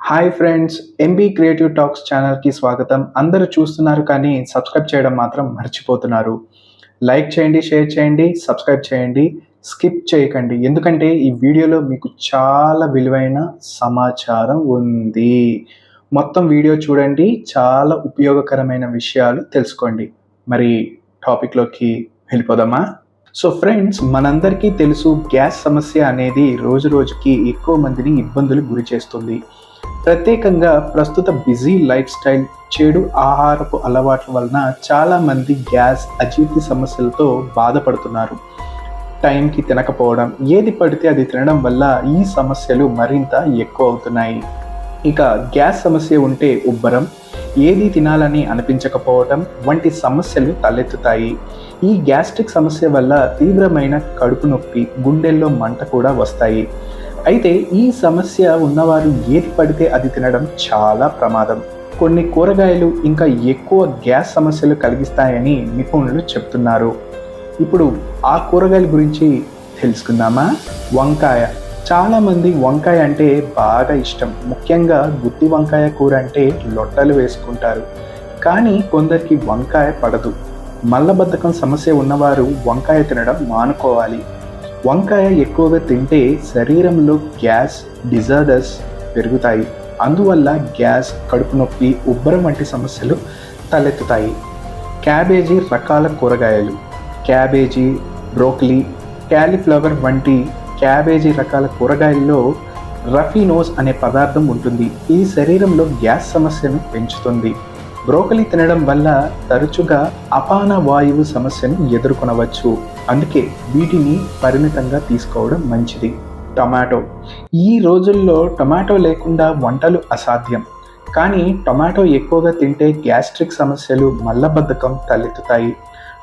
Hi friends MB creative talks ఛానల్కి స్వాగతం. అందరూ చూస్తున్నారు కానీ సబ్స్క్రైబ్ చేయడం మాత్రం మర్చిపోతున్నారు. లైక్ చేయండి షేర్ చేయండి సబ్స్క్రైబ్ చేయండి స్కిప్ చేయకండి. ఎందుకంటే ఈ వీడియోలో మీకు చాలా విలువైన సమాచారం ఉంది. మొత్తం వీడియో చూడండి చాలా ఉపయోగకరమైన విషయాలు తెలుసుకోండి. మరి టాపిక్లోకి వెళ్ళిపోదామా? సో ఫ్రెండ్స్ మనందరికీ తెలుసు గ్యాస్ సమస్య అనేది రోజు రోజుకి ఎక్కువ మందిని ఇబ్బందులు గురి చేస్తుంది. ప్రత్యేకంగా ప్రస్తుత బిజీ లైఫ్ స్టైల్ చెడు ఆహారపు అలవాట్ల వలన చాలామంది గ్యాస్ అజీర్తి సమస్యలతో బాధపడుతున్నారు. టైంకి తినకపోవడం ఏది పడితే అది తినడం వల్ల ఈ సమస్యలు మరింత ఎక్కువ అవుతున్నాయి. ఇక గ్యాస్ సమస్య ఉంటే ఉబ్బరం ఏది తినాలని అనిపించకపోవడం వంటి సమస్యలు తలెత్తుతాయి. ఈ గ్యాస్ట్రిక్ సమస్య వల్ల తీవ్రమైన కడుపు నొప్పి గుండెల్లో మంట కూడా వస్తాయి. అయితే ఈ సమస్య ఉన్నవారు ఏది పడితే అది తినడం చాలా ప్రమాదం. కొన్ని కూరగాయలు ఇంకా ఎక్కువ గ్యాస్ సమస్యలు కలిగిస్తాయని నిపుణులు చెప్తున్నారు. ఇప్పుడు ఆ కూరగాయల గురించి తెలుసుకుందామా? వంకాయ. చాలామంది వంకాయ అంటే బాగా ఇష్టం. ముఖ్యంగా గుత్తి వంకాయ కూర అంటే లొట్టలు వేసుకుంటారు. కానీ కొందరికి వంకాయ పడదు. మల్లబద్ధకం సమస్య ఉన్నవారు వంకాయ తినడం మానుకోవాలి. వంకాయ ఎక్కువగా తింటే శరీరంలో గ్యాస్ డిజార్డర్స్ పెరుగుతాయి. అందువల్ల గ్యాస్ కడుపు నొప్పి ఉబ్బరం వంటి సమస్యలు తలెత్తుతాయి. క్యాబేజీ రకాల కూరగాయలు క్యాబేజీ బ్రోకలీ క్యాలీఫ్లవర్ వంటి క్యాబేజీ రకాల కూరగాయల్లో రఫీనోస్ అనే పదార్థం ఉంటుంది. ఇది శరీరంలో గ్యాస్ సమస్యను పెంచుతుంది. బ్రోకలీ తినడం వల్ల తరచుగా అపాన వాయువు సమస్యను ఎదుర్కొనవచ్చు. అందుకే వీటిని పరిమితంగా తీసుకోవడం మంచిది. టొమాటో. ఈ రోజుల్లో టొమాటో లేకుండా వంటలు అసాధ్యం. కానీ టొమాటో ఎక్కువగా తింటే గ్యాస్ట్రిక్ సమస్యలు మల్లబద్ధకం తలెత్తుతాయి.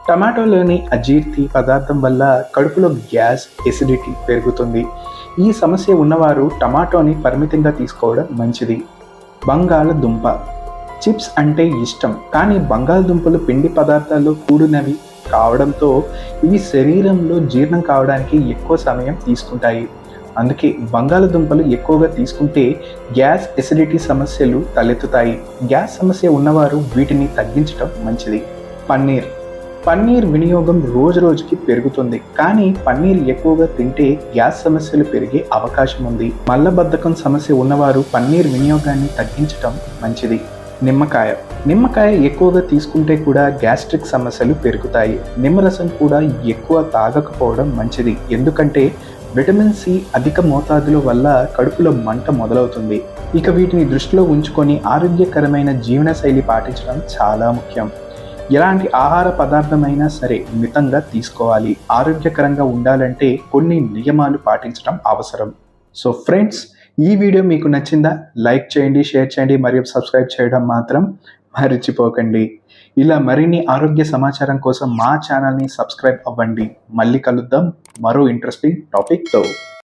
టమాటోలోని అజీర్తి పదార్థం వల్ల కడుపులో గ్యాస్ ఎసిడిటీ పెరుగుతుంది. ఈ సమస్య ఉన్నవారు టమాటోని పరిమితంగా తీసుకోవడం మంచిది. బంగాళదుంప. చిప్స్ అంటే ఇష్టం కానీ బంగాళదుంపలు పిండి పదార్థాల్లో కూడినవి కావడంతో ఇవి శరీరంలో జీర్ణం కావడానికి ఎక్కువ సమయం తీసుకుంటాయి. అందుకే బంగాళదుంపలు ఎక్కువగా తీసుకుంటే గ్యాస్ ఎసిడిటీ సమస్యలు తలెత్తుతాయి. గ్యాస్ సమస్య ఉన్నవారు వీటిని తగ్గించడం మంచిది. పన్నీర్. పన్నీర్ వినియోగం రోజు రోజుకి పెరుగుతుంది కానీ పన్నీర్ ఎక్కువగా తింటే గ్యాస్ సమస్యలు పెరిగే అవకాశం ఉంది. మల్లబద్ధకం సమస్య ఉన్నవారు పన్నీర్ వినియోగాన్ని తగ్గించడం మంచిది. నిమ్మకాయ. నిమ్మకాయ ఎక్కువగా తీసుకుంటే కూడా గ్యాస్ట్రిక్ సమస్యలు పెరుగుతాయి. నిమ్మరసం కూడా ఎక్కువ తాగకపోవడం మంచిది. ఎందుకంటే విటమిన్ సి అధిక మోతాదుల వల్ల కడుపులో మంట మొదలవుతుంది. ఇక వీటిని దృష్టిలో ఉంచుకొని ఆరోగ్యకరమైన జీవనశైలి పాటించడం చాలా ముఖ్యం. ఎలాంటి ఆహార పదార్థమైనా సరే మితంగా తీసుకోవాలి. ఆరోగ్యకరంగా ఉండాలంటే కొన్ని నియమాలు పాటించడం అవసరం. సో ఫ్రెండ్స్ ఈ వీడియో మీకు నచ్చిందా లైక్ చేయండి షేర్ చేయండి మరియు సబ్స్క్రైబ్ చేయడం మాత్రం మరిచిపోకండి. ఇలా మరిన్ని ఆరోగ్య సమాచారం కోసం మా ఛానల్ని సబ్స్క్రైబ్ అవ్వండి. మళ్ళీ కలుద్దాం మరో ఇంట్రెస్టింగ్ టాపిక్తో